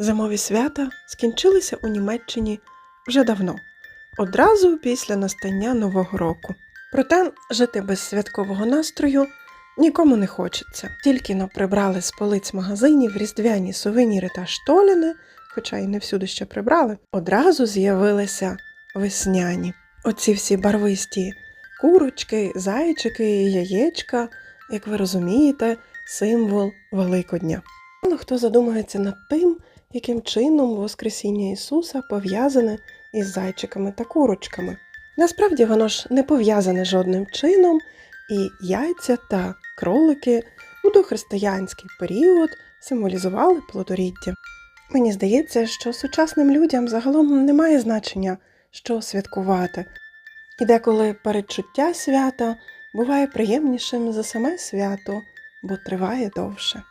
Зимові свята скінчилися у Німеччині вже давно, одразу після настання Нового року. Проте жити без святкового настрою нікому не хочеться. Тільки но прибрали з полиць магазинів різдвяні сувеніри та штоліни, хоча й не всюди ще прибрали, одразу з'явилися весняні. Оці всі барвисті курочки, зайчики, яєчка, як ви розумієте, символ Великодня. Мало хто задумується над тим, яким чином Воскресіння Ісуса пов'язане із зайчиками та курочками. Насправді воно ж не пов'язане жодним чином, і яйця та кролики у дохристиянський період символізували плодоріддя. Мені здається, що сучасним людям загалом немає значення, що святкувати, і деколи передчуття свята буває приємнішим за саме свято, бо триває довше.